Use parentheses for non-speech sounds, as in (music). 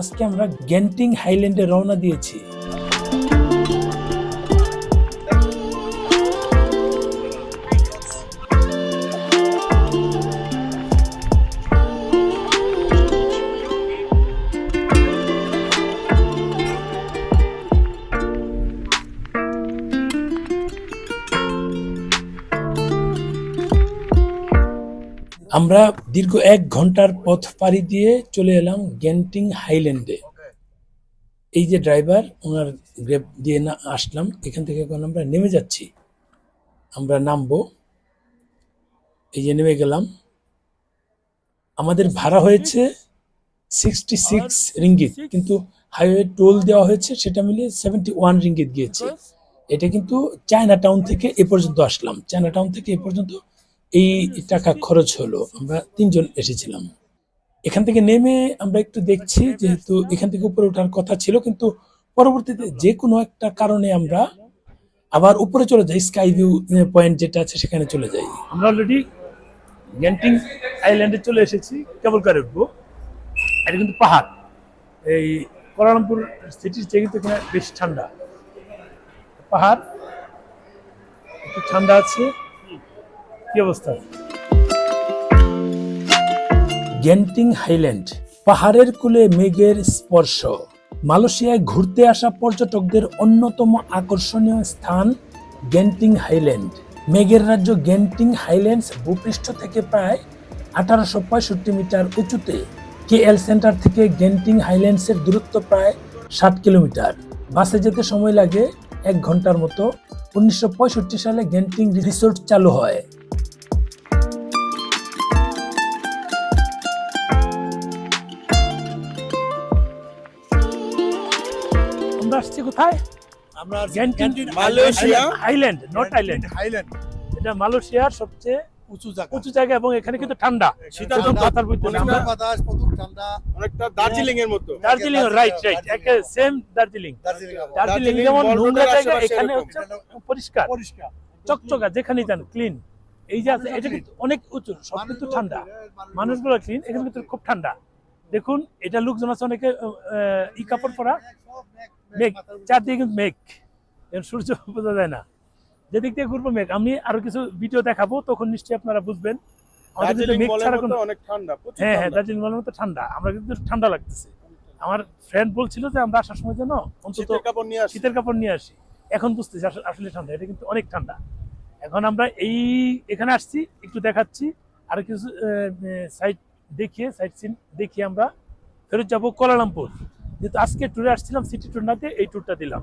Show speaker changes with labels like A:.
A: আজকে আমরা গ্যান্টিং হাইল্যান্ডে রওনা দিয়েছি। আমরা দীর্ঘ এক ঘণ্টার পথ পাড়ি দিয়ে চলে এলাম গ্যান্টিং হাইল্যান্ডে। এই যে ড্রাইভার, ওনার গ্রেপ দিয়ে না আসলাম, এখান থেকে এখন আমরা নেমে যাচ্ছি। আমরা নামবো। এই যে নেমে গেলাম। আমাদের ভাড়া হয়েছে সিক্সটি সিক্স রিঙ্গিত কিন্তু হাইওয়ে টোল দেওয়া হয়েছে, সেটা মিলিয়ে সেভেন্টি ওয়ান রিঙ্গিত গিয়েছে। এটা কিন্তু চায়না টাউন থেকে এ পর্যন্ত আসলাম। চায়না টাউন থেকে এ পর্যন্ত এই টাকা খরচ হলো। আমরা তিনজন এসেছিলাম। এখান থেকে নেমে আমরা একটু দেখছি যেহেতু এখান থেকে উপরে ওঠার কথা ছিল, কিন্তু পরবর্তীতে যে কোনো একটা কারণে আমরা আবার উপরে চলে যাই, স্কাই ভিউ পয়েন্ট যেটা আছে সেখানে চলে যাই। আমরা অলরেডি গ্যান্টিং আইল্যান্ডে চলে এসেছি, কেবল কারে উঠবো। এটা কিন্তু পাহাড়। এই কোয়ালালামপুর সিটির চেয়ে কিন্তু এখানে বেশ ঠান্ডা। পাহাড় একটু ঠান্ডা আছে। কি অবস্থা? হাইল্যান্ড, পাহাড়ের কুলে মেঘের স্পর্শ। মালয়েশিয়ায় ঘুরতে আসা পর্যটকদের অন্যতম আকর্ষণীয় স্থান গ্যান্টিং হাইল্যান্ড। মেঘের রাজ্য গ্যান্টিং হাইল্যান্ডস ভূপৃষ্ঠ থেকে প্রায় আঠারোশো পঁয়ষট্টি মিটার উঁচুতে। কেএল সেন্টার থেকে গ্যান্টিং হাইল্যান্ডসের দূরত্ব প্রায় ষাট কিলোমিটার। বাসে যেতে সময় লাগে এক ঘণ্টার মতো। উনিশশো পঁয়ষট্টি সালে গ্যান্টিং রিসোর্ট চালু হয়। আমরা আসছি কোথায়?
B: আমরা Malaysia.
A: Highland not island
B: highland
A: এটা মালয়েশিয়ার সবচেয়ে
B: উঁচু জায়গা।
A: উঁচু জায়গা এবং এখানে কিন্তু ঠান্ডা।
B: অনেকটা
A: আমরা
B: বাতাস প্রচুর ঠান্ডা।
C: অনেকটা দার্জিলিং এর মতো।
A: দার্জিলিং রাইট রাইট একে সেম দার্জিলিং।
B: দার্জিলিং আবহাওয়া।
A: দার্জিলিং
C: দার্জিলিং
A: যেমন নোংরা জায়গা এখানে হচ্ছে পরিষ্কার।
B: পরিষ্কার।
A: চকচকা যেখানে যান ক্লিন এই যে আছে এটা কিন্তু অনেক উঁচু সব কিন্তু ঠান্ডা। মানুষগুলো ক্লিন এখানে কিন্তু খুব ঠান্ডা। দেখুন এটা লোকজন আছে অনেকে ই কাপড় পরা মেঘ চারদিকে কিন্তু মেঘ। সূর্য (laughs) বোঝা যায় না। যেদিক দিয়ে ঘুরবো মেঘ। আমি আরও কিছু ভিডিও দেখাবো তখন নিশ্চয়ই আপনারা বুঝবেন। হ্যাঁ হ্যাঁ দার্জিলিং বলার মতো ঠান্ডা। আমরা কিন্তু ঠান্ডা লাগতেছে। আমার ফ্রেন্ড বলছিল যে আমরা আসার সময় যেন অন্তত
C: শীতের কাপড় নিয়ে আসি।
A: এখন বুঝতেছি আসলে- ঠান্ডা। এটা কিন্তু অনেক ঠান্ডা। এখন আমরা এই এখানে আসছি একটু দেখাচ্ছি। আর কিছু সাইট দেখিয়ে সাইট সিন দেখিয়ে আমরা ফেরত যাব কোলালামপুর। যেহেতু আজকে ট্যুরে আসছিলাম সিটি ট্যুর এই ট্যুরটা দিলাম।